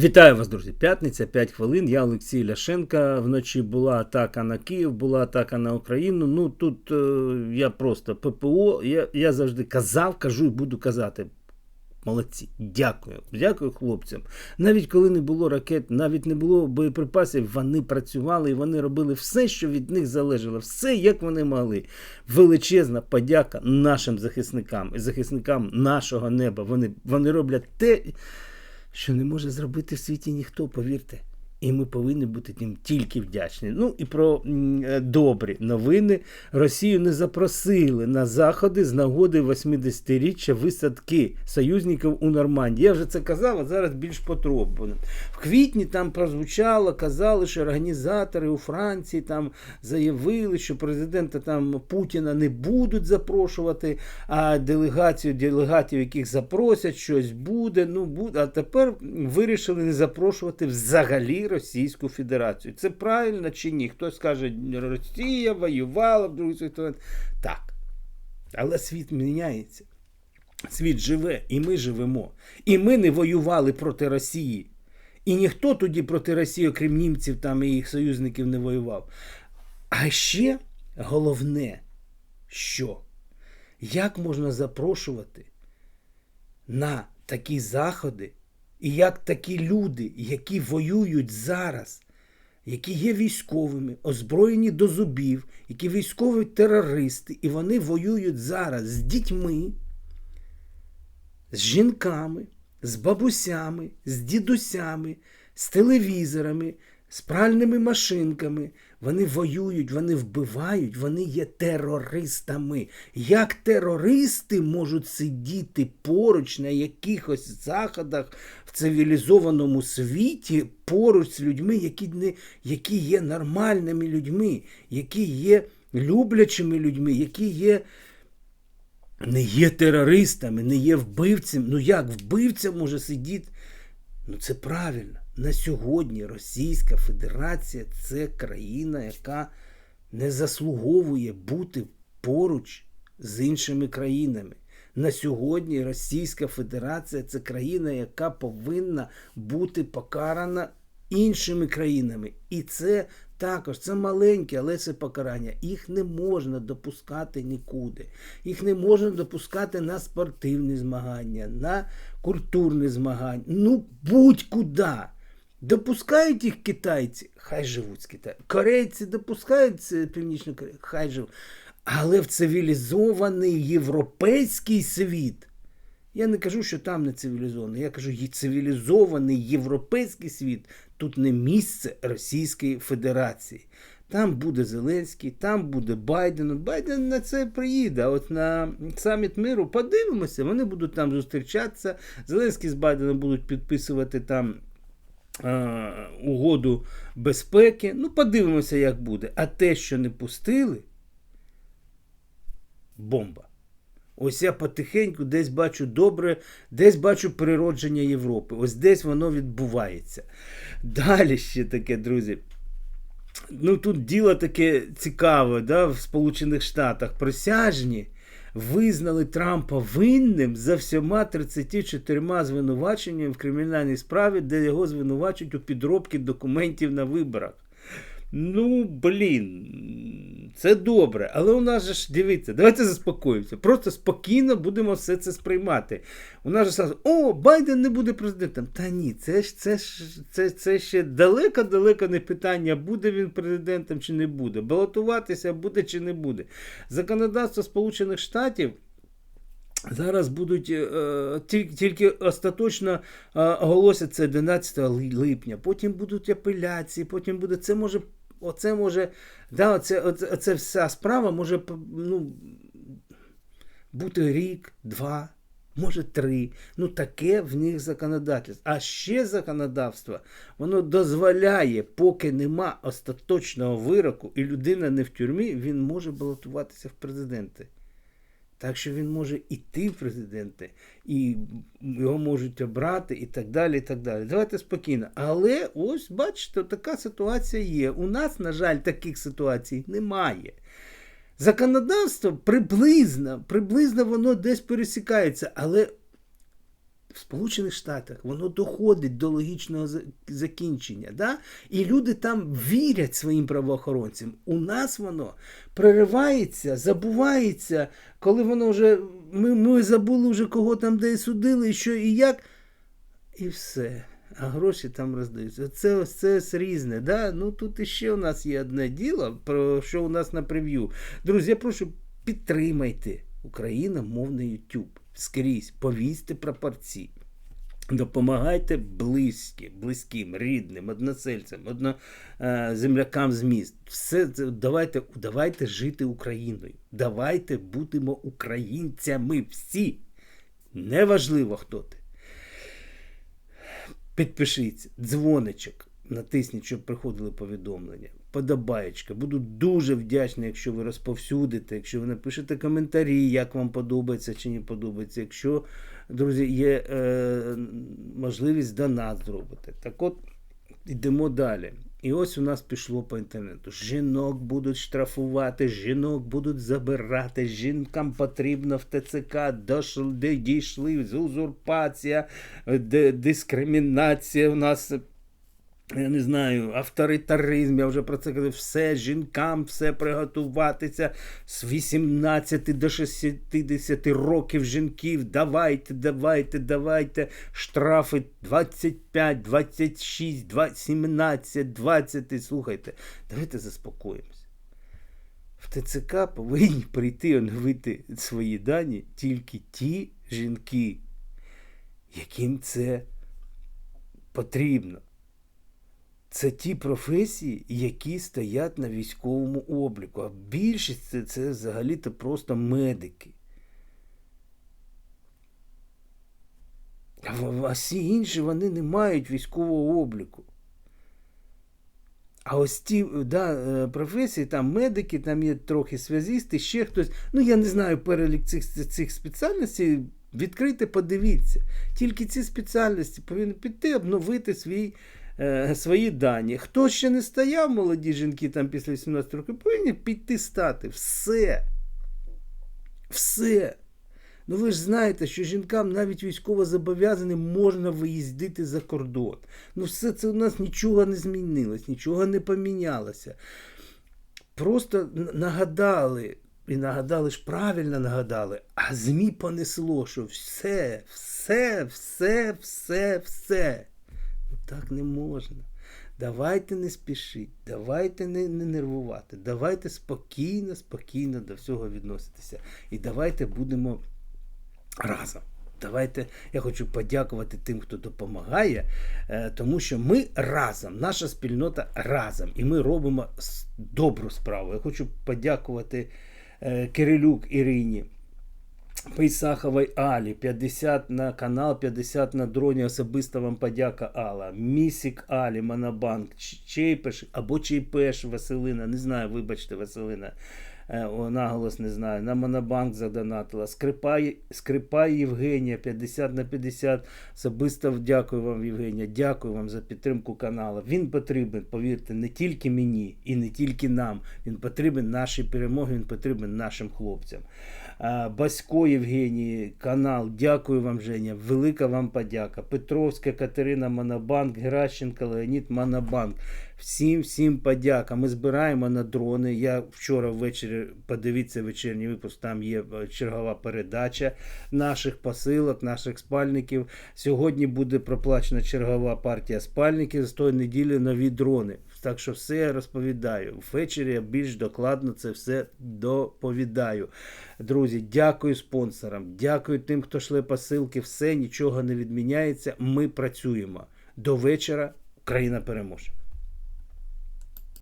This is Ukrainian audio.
Вітаю вас, друзі. П'ятниця, 5 хвилин. Я Олексій Ляшенка. Вночі була атака на Київ, була атака на Україну. Ну тут е, я просто ППО. Я, я завжди казав, кажу і буду казати. Молодці, дякую. Дякую хлопцям. Навіть коли не було ракет, навіть не було боєприпасів, вони працювали і вони робили все, що від них залежало, все як вони могли. Величезна подяка нашим захисникам і захисникам нашого неба. Вони, вони роблять те що не може зробити в світі ніхто, повірте. І ми повинні бути тим тільки вдячні. Ну і про е, добрі новини. Росію не запросили на заходи з нагоди 80-річчя висадки союзників у Нормандії. Я вже це казав, а зараз більш потробно. В квітні там прозвучало, казали, що організатори у Франції там заявили, що президента там Путіна не будуть запрошувати, а делегацію делегатів, яких запросять, щось буде. Ну буде. А тепер вирішили не запрошувати взагалі. Російську Федерацію. Це правильно чи ні? Хтось скаже, Росія воювала в Другій світовій. Так. Але світ міняється. Світ живе, і ми живемо. І ми не воювали проти Росії. І ніхто тоді проти Росії, окрім німців там і їх союзників, не воював. А ще головне, що як можна запрошувати на такі заходи і як такі люди, які воюють зараз, які є військовими, озброєні до зубів, які військові терористи, і вони воюють зараз з дітьми, з жінками, з бабусями, з дідусями, з телевізорами, з пральними машинками. Вони воюють, вони вбивають, вони є терористами. Як терористи можуть сидіти поруч на якихось заходах в цивілізованому світі, поруч з людьми, які, не, які є нормальними людьми, які є люблячими людьми, які є. Не є терористами, не є вбивцем. Ну як вбивця може сидіти? Ну це правильно. На сьогодні Російська Федерація це країна, яка не заслуговує бути поруч з іншими країнами. На сьогодні Російська Федерація це країна, яка повинна бути покарана іншими країнами. І це також це маленьке, але це покарання. Їх не можна допускати нікуди. Їх не можна допускати на спортивні змагання, на культурні змагання. Ну будь-куди. Допускають їх китайці, хай живуть з Китаю. Корейці допускають Північну Корею, хай живуть. Але в цивілізований європейський світ. Я не кажу, що там не цивілізований. Я кажу, цивілізований європейський світ тут не місце Російської Федерації. Там буде Зеленський, там буде Байден. Байден на це приїде. От на саміт миру подивимося, вони будуть там зустрічатися. Зеленський з Байденом будуть підписувати там. Угоду безпеки. Ну, подивимося, як буде. А те, що не пустили, бомба. Ось я потихеньку десь бачу добре, десь бачу природження Європи. Ось десь воно відбувається. Далі ще таке, друзі. Ну, тут діло таке цікаве, да, в Сполучених Штатах присяжні визнали Трампа винним за всіма 34 звинуваченнями в кримінальній справі, де його звинувачують у підробці документів на виборах. Ну, блін, це добре. Але у нас же ж, дивіться, давайте заспокоїмося. Просто спокійно будемо все це сприймати. У нас же сразу, о, Байден не буде президентом. Та ні, це ж це, це, це ще далеко-далеко не питання, буде він президентом чи не буде. Балотуватися буде чи не буде. Законодавство Сполучених Штатів. Зараз будуть е, тільки остаточно е, оголосять це 11 липня, потім будуть апеляції, потім буде це може оце може, да, оце, оце, оце вся справа може ну, бути рік, два, може три. Ну, таке в них законодавство. А ще законодавство воно дозволяє, поки нема остаточного вироку, і людина не в тюрмі, він може балотуватися в президенти. Так що він може іти в президенти, і його можуть обрати, і так далі. і так далі. Давайте спокійно. Але ось, бачите, така ситуація є. У нас, на жаль, таких ситуацій немає. Законодавство приблизно, приблизно воно десь пересікається, але в Сполучених Штатах воно доходить до логічного закінчення. Да? І люди там вірять своїм правоохоронцям. У нас воно проривається, забувається, коли воно вже. Ми, ми забули вже кого там де судили, і що і як. І все. А гроші там роздаються. Це ось це ось різне. Да? Ну тут іще у нас є одне діло, про що у нас на прев'ю. Друзі, я прошу, підтримайте україномовний YouTube. Скрізь, повісьте прапорці. Допомагайте близькі, близьким, рідним, односельцям, одно, е, з міст. Все це давайте, давайте жити Україною. Давайте будемо українцями всі. Неважливо, хто ти. Підпишіться, дзвоничок, натисніть, щоб приходили повідомлення. Подобаєчка. Буду дуже вдячний, якщо ви розповсюдите, якщо ви напишете коментарі, як вам подобається чи не подобається. Якщо, друзі, є е, можливість донат зробити. Так от, йдемо далі. І ось у нас пішло по інтернету. Жінок будуть штрафувати, жінок будуть забирати, жінкам потрібно в ТЦК дійшли з узурпація, дискримінація у нас. Я не знаю, авторитаризм, я вже про це казав, все жінкам, все приготуватися з 18 до 60 років жінків. Давайте, давайте, давайте. Штрафи 25, 26, 20, 17, 20. Слухайте, давайте заспокоїмося. В ТЦК повинні прийти оновити свої дані тільки ті жінки, яким це потрібно. Це ті професії, які стоять на військовому обліку. А більшість це, це взагалі-то просто медики. А, всі інші вони не мають військового обліку. А ось ті да, е, професії, там медики, там є трохи зв'язісти, ще хтось. Ну, я не знаю перелік цих, цих спеціальностей. Відкрийте, подивіться. Тільки ці спеціальності повинні піти, обновити свій, е, свої дані. Хто ще не стояв, молоді жінки там після 18 років, повинні піти стати. Все. Все. Ну ви ж знаєте, що жінкам навіть військово зобов'язаним можна виїздити за кордон. Ну все це у нас нічого не змінилось, нічого не помінялося. Просто нагадали, і нагадали ж правильно нагадали, а ЗМІ понесло, що все, все, все, все, все. Так не можна. Давайте не спішіть, давайте не, не нервувати, давайте спокійно, спокійно до всього відноситися. І давайте будемо разом. Давайте я хочу подякувати тим, хто допомагає, е, тому що ми разом, наша спільнота разом, і ми робимо добру справу. Я хочу подякувати е, Кирилюк Ірині. Пейсаховій Алі, 50 на канал, 50 на дроні. Особисто вам подяка Алла. Місік Алі, Монобанк, Чейпеш або Чейпеш Василина. Не знаю, вибачте, Василина. Е, Наголос не знаю. На Монобанк задонатила. Скрипай, Скрипай Євгенія, 50 на 50. Особисто дякую вам, Євгенія. Дякую вам за підтримку каналу. Він потрібен, повірте, не тільки мені і не тільки нам. Він потрібен нашій перемогі, він потрібен нашим хлопцям. Басько Євгеній, канал, дякую вам, Женя. Велика вам подяка. Петровська Катерина Монобанк, Геращенко Леонід Монобанк. Всім всім подяка. Ми збираємо на дрони. Я вчора ввечері подивіться вечірній випуск. Там є е, чергова передача наших посилок, наших спальників. Сьогодні буде проплачена чергова партія спальників. З тої неділі нові дрони. Так що все я розповідаю. Ввечері я більш докладно це все доповідаю. Друзі, дякую спонсорам, дякую тим, хто шле посилки. Все нічого не відміняється. Ми працюємо. До вечора Україна переможе.